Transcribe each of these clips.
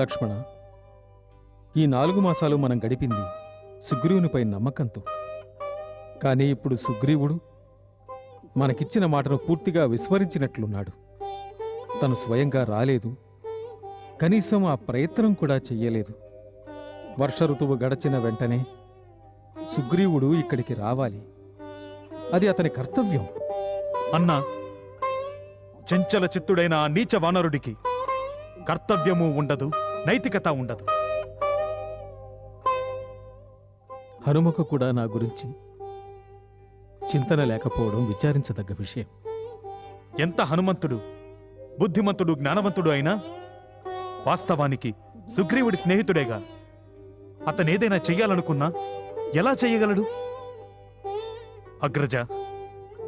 లక్ష్మణ ఈ నాలుగు మాసాలు మనం గడిపింది సుగ్రీవునిపై నమ్మకంతో. కానీ ఇప్పుడు సుగ్రీవుడు మనకిచ్చిన మాటను పూర్తిగా విస్మరించినట్లున్నాడు. తను స్వయంగా రాలేదు. కనీసం ఆ ప్రయత్నం కూడా చెయ్యలేదు. వర్ష ఋతువు గడచిన వెంటనే సుగ్రీవుడు ఇక్కడికి రావాలి. అది అతని కర్తవ్యం. అన్నా చెంచల చిత్తుడైన ఆ నీచ వానరుడికి కర్తవ్యము ఉండదు. నైతికత ఉండదు. హనుమకు కూడా నా గురించి చింతన లేకపోవడం విచారించదగ్గ విషయం. ఎంత హనుమంతుడు బుద్ధిమంతుడు జ్ఞానవంతుడు అయినా వాస్తవానికి సుగ్రీవుడి స్నేహితుడేగా. అతనేదైనా చెయ్యాలనుకున్నా ఎలా చెయ్యగలడు? అగ్రజ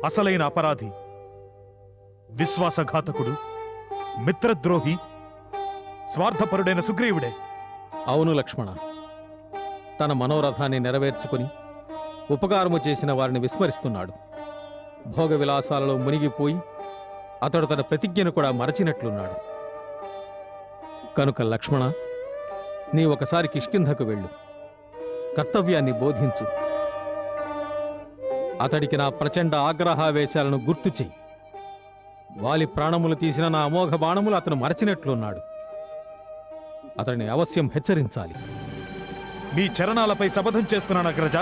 అసలైన అపరాధి విశ్వాసఘాతకుడు మిత్రద్రోహి స్వార్థపరుడైన సుగ్రీవుడే. అవును లక్ష్మణ. తన మనోరథాన్ని నెరవేర్చుకుని ఉపకారము చేసిన వారిని విస్మరిస్తున్నాడు. భోగ విలాసాలలో మునిగిపోయి అతడు తన ప్రతిజ్ఞను కూడా మరచినట్లున్నాడు. కనుక లక్ష్మణ నీ ఒకసారి కిష్కింధకు వెళ్ళు. కర్తవ్యాన్ని బోధించు. అతడికి నా ప్రచండ ఆగ్రహావేశాలను గుర్తు చెయ్యి. వాలి ప్రాణములు తీసిన నా అమోఘ బాణములు అతను మరచినట్లున్నాడు. అతడిని అవశ్యం హెచ్చరించాలి. మీ చరణాలపై శపథం చేస్తున్నాను అగ్రజ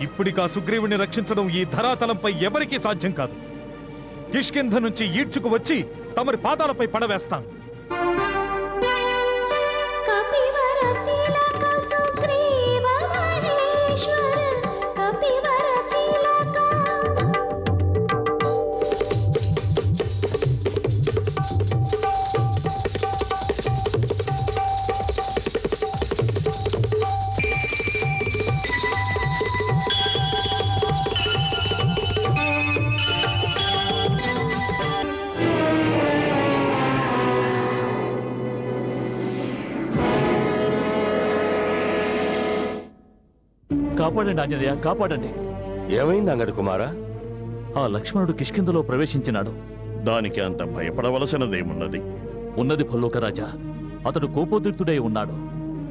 ఇప్పుడికా సుగ్రీవుని రక్షించడం ఈ ధరాతలంపై ఎవరికీ సాధ్యం కాదు. కిష్కింధ నుంచి ఈడ్చుకు వచ్చి తమరి పాదాలపై పడవేస్తాను. కాపాడండి ఆంజనేయ కాపాడండి. ఏమైంది అంగడి కుమారా? ఆ లక్ష్మణుడు కిష్కిందలో ప్రవేశించినాడు. దానికి అంత భయపడవలసినదేమున్నది? ఉన్నది భల్లోకరాజా అతడు కోపోద్రిక్తుడై ఉన్నాడు.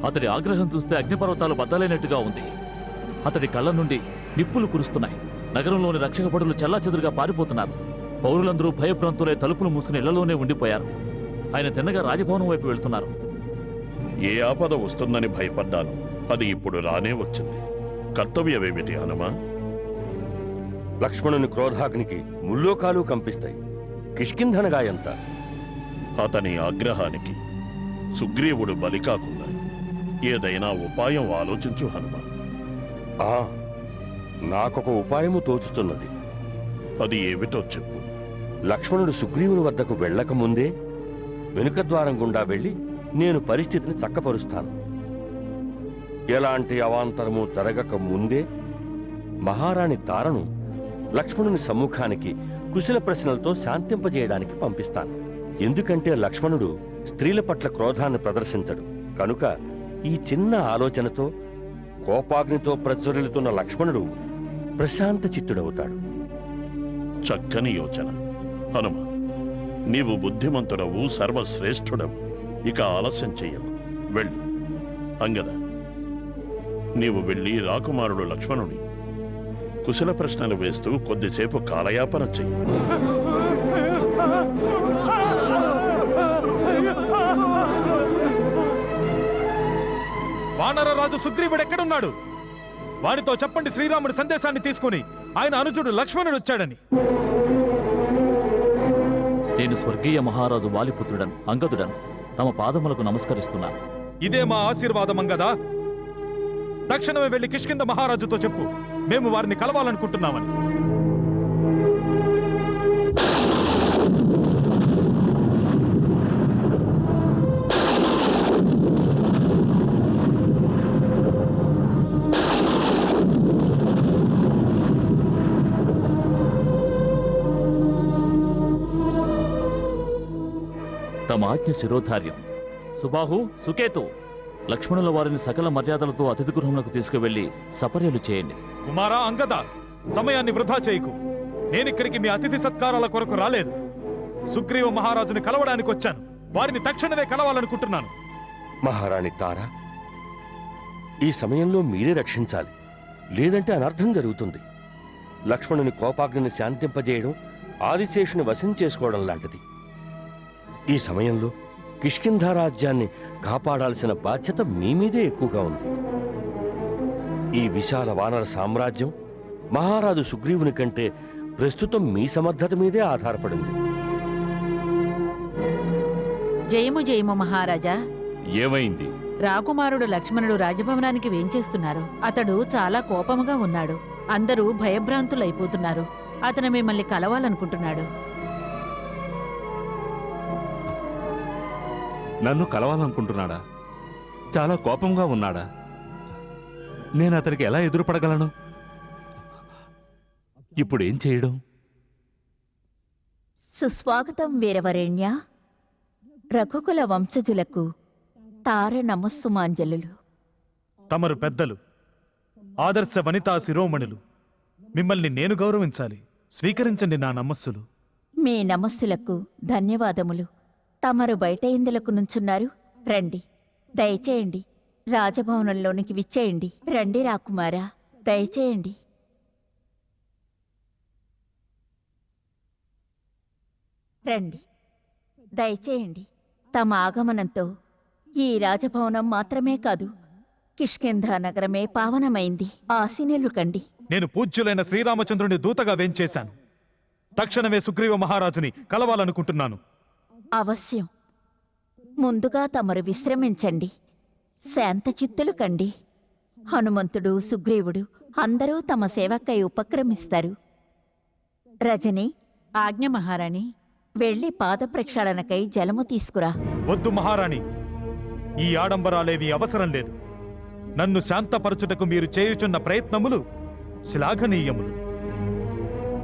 అతడి ఆగ్రహం చూస్తే అగ్నిపర్వతాలు బద్దలైనట్టుగా ఉంది. అతడి కళ్ళ నుండి నిప్పులు కురుస్తున్నాయి. నగరంలోని రక్షక చెల్లాచెదురుగా పారిపోతున్నారు. పౌరులందరూ భయభ్రాంతులై తలుపులు మూసుకుని ఇళ్ళలోనే ఉండిపోయారు. ఆయన తిన్నగా రాజభవనం వైపు వెళ్తున్నారు. ఏ ఆపద వస్తుందని భయపడ్డాను. అది ఇప్పుడు రానే వచ్చింది. కర్తవ్యమేమిటి హనుమా? లక్ష్మణుని క్రోధాగ్నికి ముల్లోకాలు కంపిస్తాయి. కిష్కింధనగా ఎంత అతని ఆగ్రహానికి సుగ్రీవుడు బలి కాకుండా ఏదైనా ఉపాయం ఆలోచించు హనుమ. ఆ నాకొక ఉపాయము తోచుతున్నది అది ఏమిటో చెప్పు. లక్ష్మణుడు సుగ్రీవుని వద్దకు వెళ్ళక ముందే వెనుక ద్వారం గుండా వెళ్ళి నేను పరిస్థితిని చక్కపరుస్తాను. ఎలాంటి అవాంతరము జరగక ముందే మహారాణి తారను లక్ష్మణుని సమ్ముఖానికి కుశల ప్రశ్నలతో శాంతింపజేయడానికి పంపిస్తాను. ఎందుకంటే లక్ష్మణుడు స్త్రీల పట్ల క్రోధాన్ని ప్రదర్శించడు. కనుక ఈ చిన్న ఆలోచనతో కోపాగ్నితో ప్రజ్వరిల్లుతున్న లక్ష్మణుడు ప్రశాంత చిత్తుడవుతాడు. చక్కని యోచన. హనుమ నీవు బుద్ధిమంతుడవు సర్వశ్రేష్ఠుడవు. ఇక ఆలస్యం చెయ్యవు వెళ్ళు. అంగద. నీవు వెళ్ళి రాకుమారుడు లక్ష్మణుని కుశల ప్రశ్నలు వేస్తూ కొద్దిసేపు కాలయాపన చెయ్యి. వానరరాజు సుగ్రీవుడు ఎక్కడున్నాడు? వారితో చెప్పండి శ్రీరాముడి సందేశాన్ని తీసుకుని. ఆయన అనుజుడు లక్ష్మణుడు వచ్చాడని. నేను స్వర్గీయ మహారాజు వాలిపుత్రుడను అంగదుడను. తమ పాదములకు నమస్కరిస్తున్నాను. ఇదే మా ఆశీర్వాదం అంగదా తక్షణమే వెళ్ళి కిష్కింద మహారాజుతో చెప్పు. మేము వారిని కలవాలనుకుంటున్నామని. తమ ఆజ్ఞ శిరోధార్యం. సుబాహు సుకేతు లక్ష్మణుల వారిని సకల మర్యాదలతో అతిథి గృహములకు తీసుకువెళ్ళి సపర్యలు చేయండి. కుమారా అంగద సమయాన్ని వృధా చేయకు. నేనిక్కడికి మీ అతిథి సత్కారాల కొరకు రాలేదు. సుగ్రీవ మహారాజుని కలవడానికి వచ్చాను. వారిని తక్షణమే కలవాలనుకుంటున్నాను. మహారాణి తారా ఈ సమయంలో మీరే రక్షించాలి. లేదంటే అనర్థం జరుగుతుంది. లక్ష్మణుని కోపాగ్నిని శాంతింపజేయడం ఆదిశేషుని వశం చేసుకోవడం లాంటిది. ఈ సమయంలో కిష్కింధ రాజ్యాన్ని కాపాడాల్సిన బాధ్యత మీ మీదే ఎక్కువగా ఉంది. ఈ విశాల వానర సామ్రాజ్యం మహారాజు సుగ్రీవుని కంటే ప్రస్తుతం మీ సమర్థత మీదే ఆధారపడింది. జయము జయము మహారాజా. ఏమైంది? రాకుమారుడు లక్ష్మణుడు రాజభవనానికి వేంచేస్తున్నారు అతడు చాలా కోపముగా ఉన్నాడు. అందరూ భయభ్రాంతులైపోతున్నారు. అతను మిమ్మల్ని కలవాలనుకుంటున్నాడు. నన్ను కలవాలనుకుంటున్నాడా? చాలా కోపంగా ఉన్నాడా? నేను అతనికి ఎలా ఎదురుపడగలను? ఇప్పుడు ఏం చేయడం? సుస్వాగతం వీరవరేణ్య. రఘుకుల వంశజులకు తార నమస్సుమాంజలులు. తమరు పెద్దలు ఆదర్శ వనితా శిరోమణులు మిమ్మల్ని నేను గౌరవించాలి. స్వీకరించండి నా నమస్సులు. మీ నమస్సులకు ధన్యవాదములు. తమరు బయట ఇందులకు నుంచున్నారు. రండి. దయచేయండి. రాజభవనంలోనికి విచ్చేయండి. రండి రాకుమారా దయచేయండి. రండి. దయచేయండి. తమ ఆగమనంతో ఈ రాజభవనం మాత్రమే కాదు కిష్కింధ నగరమే పావనమైంది. ఆశీనులు కండి. నేను పూజ్యులైన శ్రీరామచంద్రుని దూతగా వేంచేశాను. తక్షణమే సుగ్రీవ మహారాజుని కలవాలనుకుంటున్నాను. అవశ్యం. ముందుగా తమరు విశ్రమించండి. శాంతచిత్తులు కండి. హనుమంతుడు సుగ్రీవుడు అందరూ తమ సేవకై ఉపక్రమిస్తారు. రజని ఆజ్ఞ మహారాణి. వెళ్ళి పాద ప్రక్షాళనకై జలము తీసుకురా. వద్దు మహారాణి. ఈ ఆడంబరాలేవి అవసరం లేదు. నన్ను శాంతపరచుటకు మీరు చేయుచున్న ప్రయత్నములు శ్లాఘనీయములు.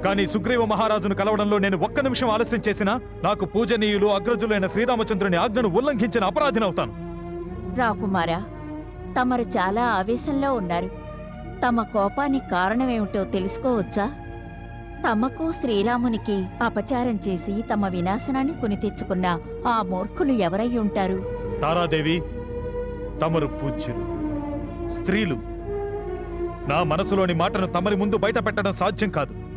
కానీ సుగ్రీవ మహారాజును కలవడంలో నేను ఒక్క నిమిషం ఆలస్యం చేసినా నాకు పూజనీయులు అగ్రజులైన శ్రీరామచంద్రుని ఆజ్ఞను ఉల్లంఘించిన అపరాధినవుతాను రాకుమారా తమరు చాలా ఆవేశంలో ఉన్నారు. తమ కోపానికి కారణమేమిటో తెలుసుకోవచ్చా? తమకు శ్రీరామునికి అపచారం చేసి తమ వినాశనాన్ని కొని తెచ్చుకున్న ఆ మూర్ఖులు ఎవరై ఉంటారు? తారాదేవి తమరు పూజ్యులు స్త్రీలు. నా మనసులోని మాటను తమరి ముందు బయట పెట్టడం సాధ్యం కాదు.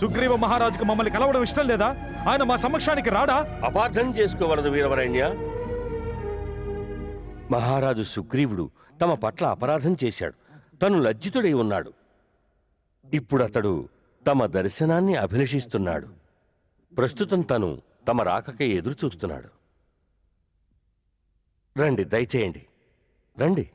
సుగ్రీవ మహారాజుకు మమ్మల్ని కలవడం ఇష్టం లేదా? ఆయన మా సమక్షానికి రాడా? అపార్థం చేసుకోవలదు వీరవరైన్య మహారాజు సుగ్రీవుడు తమ పట్ల అపరాధం చేశాడు. తను లజ్జితుడై ఉన్నాడు. ఇప్పుడు అతడు తమ దర్శనాన్ని అభిలషిస్తున్నాడు. ప్రస్తుతం తను తమ రాకకై ఎదురు చూస్తున్నాడు రండి దయచేయండి. రండి.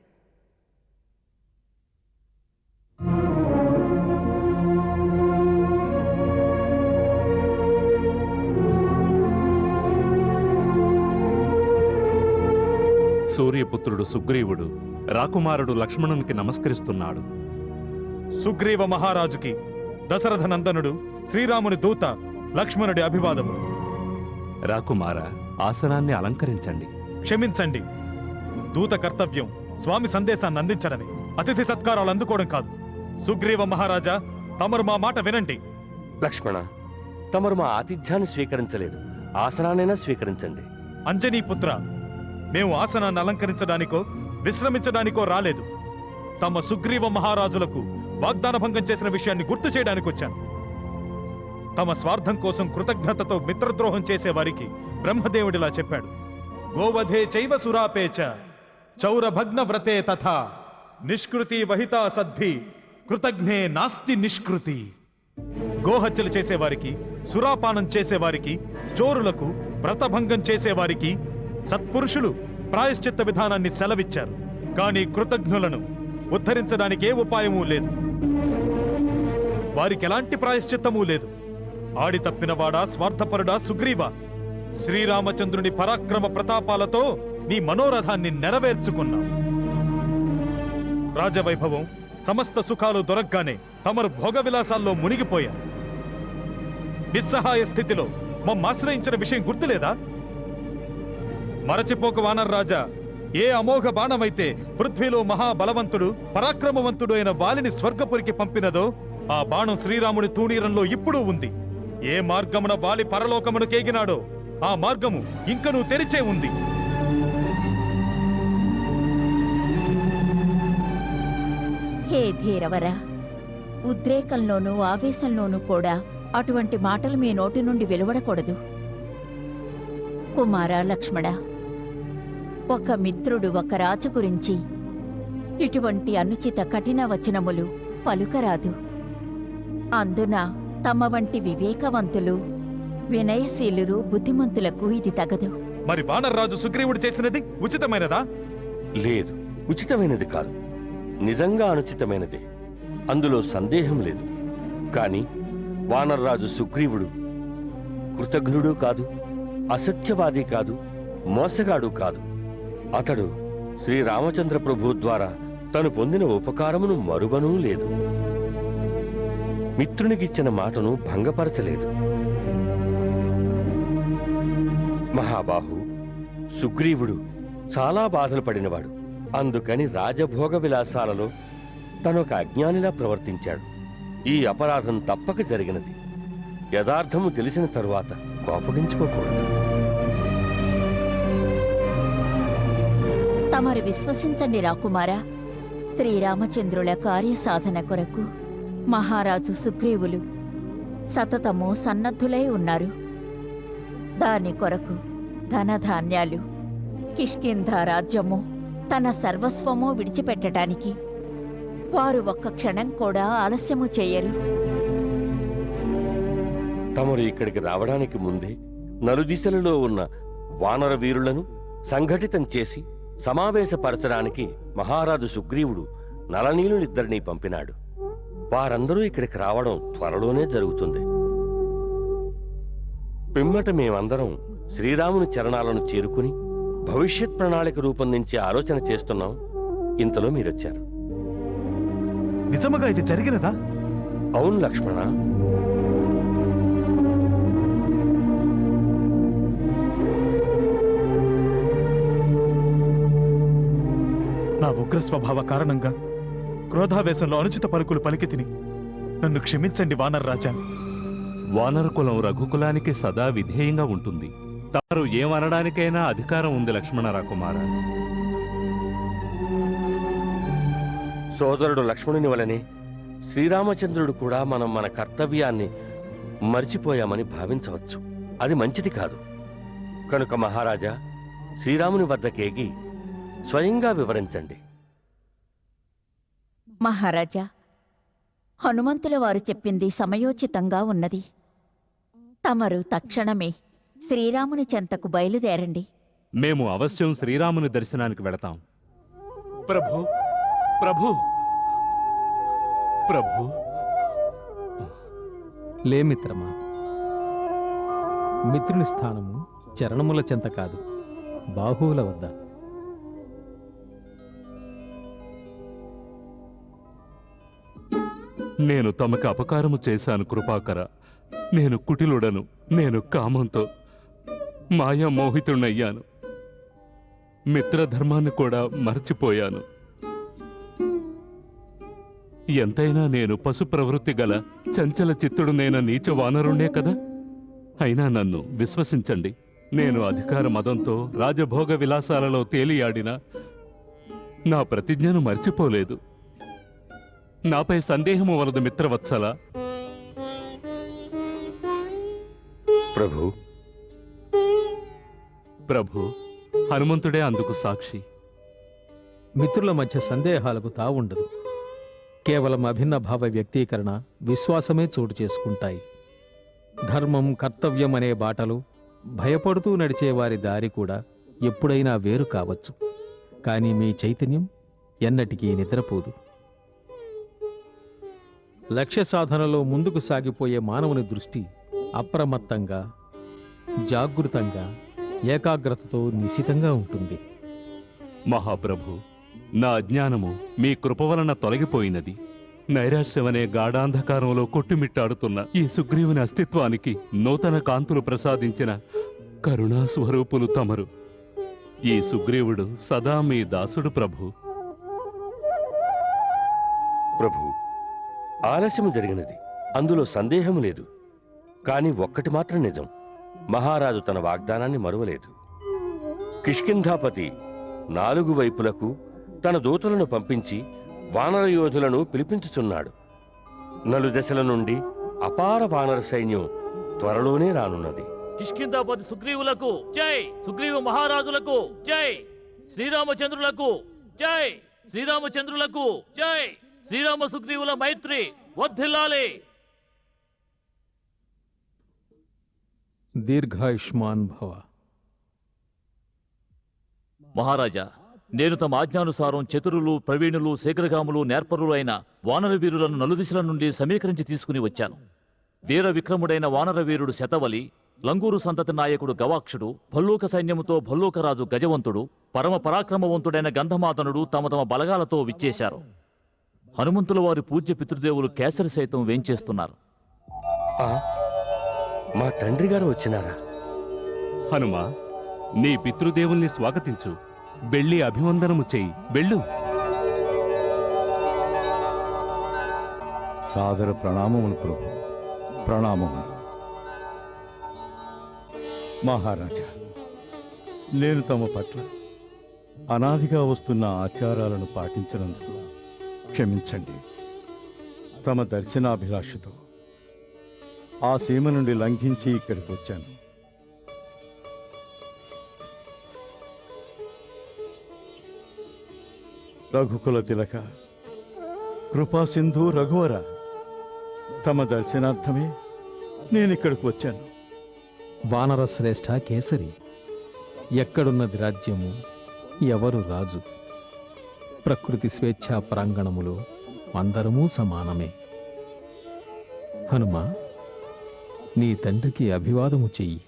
సూర్యపుత్రుడు సుగ్రీవుడు రాకుమారుడు లక్ష్మణునికి నమస్కరిస్తున్నాడు. సుగ్రీవ మహారాజుకి దశరథ నందనుడు శ్రీరాముని దూత లక్ష్మణుడి అభివాదములు. రాకుమార ఆసనాన్ని అలంకరించండి. క్షమించండి. దూత కర్తవ్యం స్వామి సందేశాన్ని అందించడమే. అతిథి సత్కారాలు అందుకోవడం కాదు. సుగ్రీవ మహారాజా తమరు మా మాట వినండి. లక్ష్మణ తమరు మా ఆతిథ్యాన్ని స్వీకరించలేదు. ఆసనాన్నైనా స్వీకరించండి. అంజనీపుత్ర మేము ఆసనాన్ని అలంకరించడానికో విశ్రమించడానికో రాలేదు. తమ సుగ్రీవ మహారాజులకు వాగ్దాన భంగం చేసిన విషయాన్ని గుర్తు చేయడానికి వచ్చాను. తమ స్వార్థం కోసం కృతజ్ఞతతో మిత్రద్రోహం చేసేవారికి బ్రహ్మదేవుడిలా చెప్పాడు. గోవధే చైవ సురాపేచ చౌర భగ్న వ్రతే తథా నిష్కృతి వహితా సద్భి కృతజ్ఞే నాస్తి నిష్కృతి. గోహత్యలు చేసేవారికి సురాపానం చేసేవారికి చోరులకు వ్రతభంగం చేసేవారికి సత్పురుషులు ప్రాయశ్చిత్త విధానాన్ని సెలవిచ్చారు. కానీ కృతజ్ఞులను ఉద్ధరించడానికి ఏ ఉపాయమూ లేదు. వారికి ఎలాంటి ప్రాయశ్చిత్తమూ లేదు. ఆడి తప్పినవాడా స్వార్థపరుడా సుగ్రీవ. శ్రీరామచంద్రుని పరాక్రమ ప్రతాపాలతో నీ మనోరథాన్ని నెరవేర్చుకున్నాం రాజవైభవం సమస్త సుఖాలు దొరకగానే తమరు భోగ విలాసాల్లో మునిగిపోయారు. నిస్సహాయ స్థితిలో మమ్మాశ్రయించిన విషయం గుర్తులేదా? మరచిపోక వానర్ రాజా. ఏ అమోఘ బాణమైతే పృథ్వీలో మహాబలవంతుడు పరాక్రమవంతుడు అయిన వాలిని స్వర్గపురికి పంపినదో ఆ బాణం శ్రీరాముని తూణీరంలో ఇప్పుడు ఉంది. ఏ మార్గమున వాలి పరలోకమును కేగినాడో ఆ మార్గము ఇంకనూ తెరిచే ఉంది. హే ధీరవరా ఉద్రేకంలోనూ ఆవేశంలోనూ కూడా అటువంటి మాటలు మీ నోటి నుండి వెలువడకూడదు. కుమార లక్ష్మణ ఒక మిత్రుడు ఒక రాజు గురించి. ఇటువంటి అనుచిత కఠిన వచనములు పలుకరాదు. అందున తమ వంటి వివేకవంతులు వినయశీలురు బుద్ధిమంతులకు ఇది తగదు. మరి వానర్రాజు సుగ్రీవుడు చేసినది ఉచితమైనదా? లేదు ఉచితమైనది కాదు. నిజంగా అనుచితమైనదే. అందులో సందేహం లేదు. కాని వానర్రాజు సుగ్రీవుడు కృతజ్ఞుడు కాదు అసత్యవాది కాదు మోసగాడు కాదు. అతడు శ్రీరామచంద్ర ప్రభు ద్వారా తను పొందిన ఉపకారమును మరువనూ లేదు. మిత్రునికిచ్చిన మాటను భంగపరచలేదు. మహాబాహు సుగ్రీవుడు చాలా బాధలు పడినవాడు. అందుకని రాజభోగ విలాసాలలో తనొక అజ్ఞానిలా ప్రవర్తించాడు. ఈ అపరాధం తప్పక జరిగినది. యథార్థము తెలిసిన తరువాత కోపగించుకోకూడదు. తమరు విశ్వసించండి రాకుమారా. శ్రీరామచంద్రుల కార్యసాధన కొరకు మహారాజు సుగ్రీవులు సతతము సన్నద్ధులై ఉన్నారు. దాని కొరకు ధనధాన్యాలు కిష్కింధ రాజ్యము తన సర్వస్వము విడిచిపెట్టడానికి వారు ఒక్క క్షణం కూడా ఆలస్యము చేయరు. తమరు ఇక్కడికి రావడానికి ముందే నలుదిశలలో ఉన్న వానర వీరులను సంఘటితం చేసి సమావేశపరచడానికి మహారాజు సుగ్రీవుడు నలనీలునిద్దరినీ పంపినాడు. వారందరూ ఇక్కడికి రావడం త్వరలోనే జరుగుతుంది. పిమ్మట మేమందరం శ్రీరాముని చరణాలను చేరుకుని భవిష్యత్ ప్రణాళిక రూపొందించే ఆలోచన చేస్తున్నాం. ఇంతలో మీరొచ్చారు. నిజముగా ఇది జరిగినదా? అవును లక్ష్మణ. నా ఉగ్ర స్వభావ కారణంగా క్రోధావేశంలో అనుచిత పలుకులు పలికి తిని నన్ను క్షమించండి వానర్రాజా వానరకులం రఘుకులానికి సదా విధేయంగా ఉంటుంది. తమరు ఏమనడానికైనా అధికారం ఉంది లక్ష్మణ రాకుమార సోదరుడు లక్ష్మణుని వలనే శ్రీరామచంద్రుడు కూడా మనం మన కర్తవ్యాన్ని మర్చిపోయామని భావించవచ్చు. అది మంచిది కాదు. కనుక మహారాజా శ్రీరాముని వద్దకేగి స్వయంగా వివరించండి. మహారాజా హనుమంతుల వారు చెప్పింది సమయోచితంగా ఉన్నది. తమరు తక్షణమే శ్రీరాముని చెంతకు బయలుదేరండి. మేము అవశ్యం శ్రీరాముని దర్శనానికి వెళతాం. ప్రభు ప్రభు ప్రభు. లే మిత్రమా మిత్రుని స్థానము చరణముల చెంత కాదు బాహువుల వద్ద. నేను తమకు అపకారము చేశాను కృపాకర. నేను కుటిలుడను నేను కామంతో. మాయా మోహితుణ్ణయ్యాను. మిత్రధర్మాన్ని కూడా మర్చిపోయాను. ఎంతైనా నేను పశు ప్రవృత్తి గల చంచల చిత్తుడునైన నీచ వానరుణ్ణే కదా? అయినా నన్ను విశ్వసించండి. నేను అధికార మదంతో రాజభోగ విలాసాలలో తేలియాడిన నా ప్రతిజ్ఞను మర్చిపోలేదు. నాపై సందేహము వలదు మిత్రవత్సల. ప్రభు. ప్రభు హనుమంతుడే అందుకు సాక్షి. మిత్రుల మధ్య సందేహాలకు తావుండదు. కేవలం అభిన్న భావ వ్యక్తీకరణ విశ్వాసమే చోటు చేసుకుంటాయి. ధర్మం కర్తవ్యం అనే బాటలు భయపడుతూ నడిచే వారి దారి కూడా ఎప్పుడైనా వేరు కావచ్చు. కానీ మీ చైతన్యం ఎన్నటికీ నిద్రపోదు. లక్ష్య సాధనలో ముందుకు సాగిపోయే మానవుని దృష్టి అప్రమత్తంగా జాగృతంగా ఏకాగ్రతతో నిశితంగా ఉంటుంది. మహాప్రభు నా అజ్ఞానము మీ కృప వలన తొలగిపోయినది. నైరాశ్యమనే గాఢాంధకారంలో కొట్టుమిట్టాడుతున్న ఈ సుగ్రీవుని అస్తిత్వానికి నూతన కాంతులు ప్రసాదించిన కరుణా స్వరూపులు తమరు. ఈ సుగ్రీవుడు సదా మీ దాసుడు ప్రభు. ప్రభు ఆలస్యము జరిగినది. అందులో సందేహము లేదు. కానీ ఒక్కటి మాత్రం నిజం. మహారాజు తన వాగ్దానాన్ని మరువలేదు. కిష్కింధాపతి నాలుగు వైపులకు తన దూతలను పంపించి వానర యోధులను పిలిపించుచున్నాడు. నలుదశల నుండి అపార వానర సైన్యం త్వరలోనే రానున్నది. కిష్కింధాపతి సుగ్రీవులకు జై! సుగ్రీవ మహారాజులకు జై! శ్రీరామచంద్రులకు జై! శ్రీరామచంద్రులకు జై! శ్రీరామ సుగ్రీవుల మైత్రి వర్ధిల్లాలి దీర్ఘాయుష్మాన్ భవ. మహారాజా నేను తమ ఆజ్ఞానుసారం చతురులు ప్రవీణులు శీఘ్రగాములు నేర్పరులు అయిన వానర వీరులను నలుదిశల నుండి సమీకరించి తీసుకుని వచ్చాను. వీర విక్రముడైన వానర వీరుడు శతవలి లంగూరు సంతతి నాయకుడు గవాక్షుడు భల్లూక సైన్యముతో భల్లూకరాజు గజవంతుడు పరమ పరాక్రమవంతుడైన గంధమాదనుడు తమ తమ బలగాలతో విచ్చేశారు. హనుమంతుల వారి పూజ్య పితృదేవులు కేసరి సైతం వేంచేస్తున్నారు ఆ, మా తండ్రి గారు వచ్చినారా? హనుమా నీ పితృదేవుల్ని స్వాగతించు. వెళ్ళి అభివందనము చెయ్యి వెళ్ళు. సాదర ప్రణామములు ప్రభు. ప్రణామములు. మహారాజా నేను తమ పట్ల అనాదిగా వస్తున్న ఆచారాలను పాటించినందుకు క్షమించండి. తమ దర్శనాభిలాషతో ఆ సీమ నుండి లంఘించి ఇక్కడికి వచ్చాను. రఘుకుల తిలక కృపాసింధు రఘువర తమ దర్శనార్థమే నేను ఇక్కడికి వచ్చాను. వానర శ్రేష్ఠ కేసరి ఎక్కడున్నది రాజ్యము ఎవరు రాజు? ప్రకృతి స్వేచ్ఛా ప్రాంగణములో అందరమూ సమానమే. హనుమ నీ తండ్రికి అభివాదము చెయ్యి.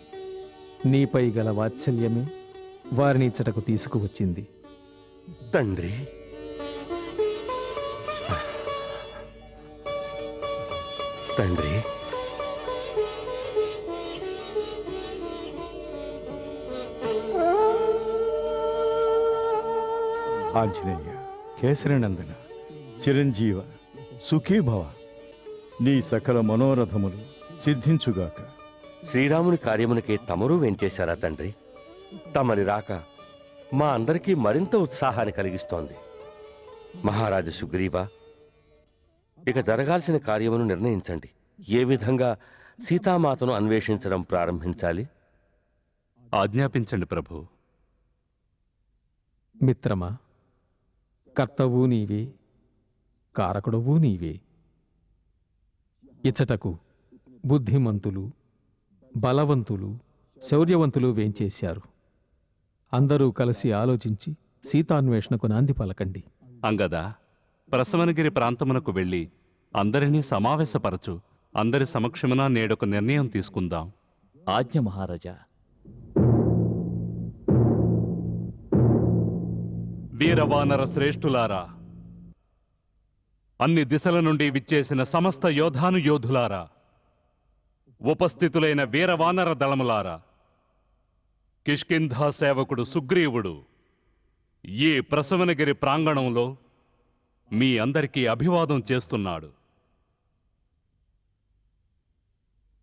నీపై గల వాత్సల్యమే వారిని ఇచ్చటకు తీసుకువచ్చింది. తండ్రి. తండ్రి. ఆంజనేయ కేసరినందన చిరంజీవ సుఖీభవ నీ సకల మనోరథములు సిద్ధించుగాక. శ్రీరాముని కార్యమునకే తమరూ వెంచేశారా తండ్రి? తమరి రాక మా అందరికీ మరింత ఉత్సాహాన్ని కలిగిస్తోంది. మహారాజు సుగ్రీవ ఇక జరగాల్సిన కార్యమును నిర్ణయించండి. ఏ విధంగా సీతామాతను అన్వేషించడం ప్రారంభించాలి? ఆజ్ఞాపించండి ప్రభు. మిత్రమా కర్తవు నీవే కారకుడవు నీవే. ఇచ్చటకు బుద్ధిమంతులు బలవంతులు శౌర్యవంతులు వేంచేశారు. అందరూ కలిసి ఆలోచించి సీతాన్వేషణకు నాంది పలకండి. అంగదా ప్రసవనగిరి ప్రాంతమునకు వెళ్ళి అందరినీ సమావేశపరచు అందరి సమక్షమున నేడొక నిర్ణయం తీసుకుందాం. ఆజ్ఞ మహారాజా వీరవానర శ్రేష్ఠులారా. అన్ని దిశల నుండి విచ్చేసిన సమస్త యోధాను యోధులారా ఉపస్థితులైన వీరవానర దళములారా. కిష్కింధా సేవకుడు సుగ్రీవుడు ఈ ప్రసవనగిరి ప్రాంగణంలో మీ అందరికీ అభివాదం చేస్తున్నాడు.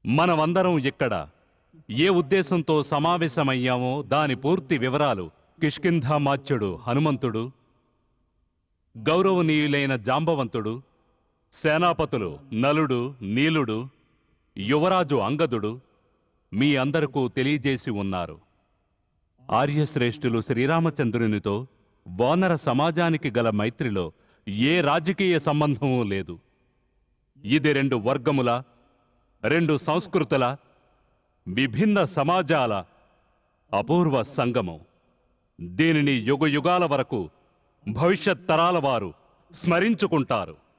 మనమందరం ఇక్కడ ఏ ఉద్దేశంతో సమావేశమయ్యామో దాని పూర్తి వివరాలు కిష్కింధామాచ్యుడు హనుమంతుడు గౌరవనీయులైన జాంబవంతుడు సేనాపతులు నలుడు నీలుడు యువరాజు అంగదుడు మీ అందరకు తెలియజేసి ఉన్నారు. ఆర్యశ్రేష్ఠులు శ్రీరామచంద్రునితో వానర సమాజానికి గల మైత్రిలో ఏ రాజకీయ సంబంధమూ లేదు. ఇది రెండు వర్గముల రెండు సంస్కృతుల విభిన్న సమాజాల అపూర్వ సంగమం. దీనిని యుగయుగాల వరకు భవిష్యత్ తరాల వారు స్మరించుకుంటారు.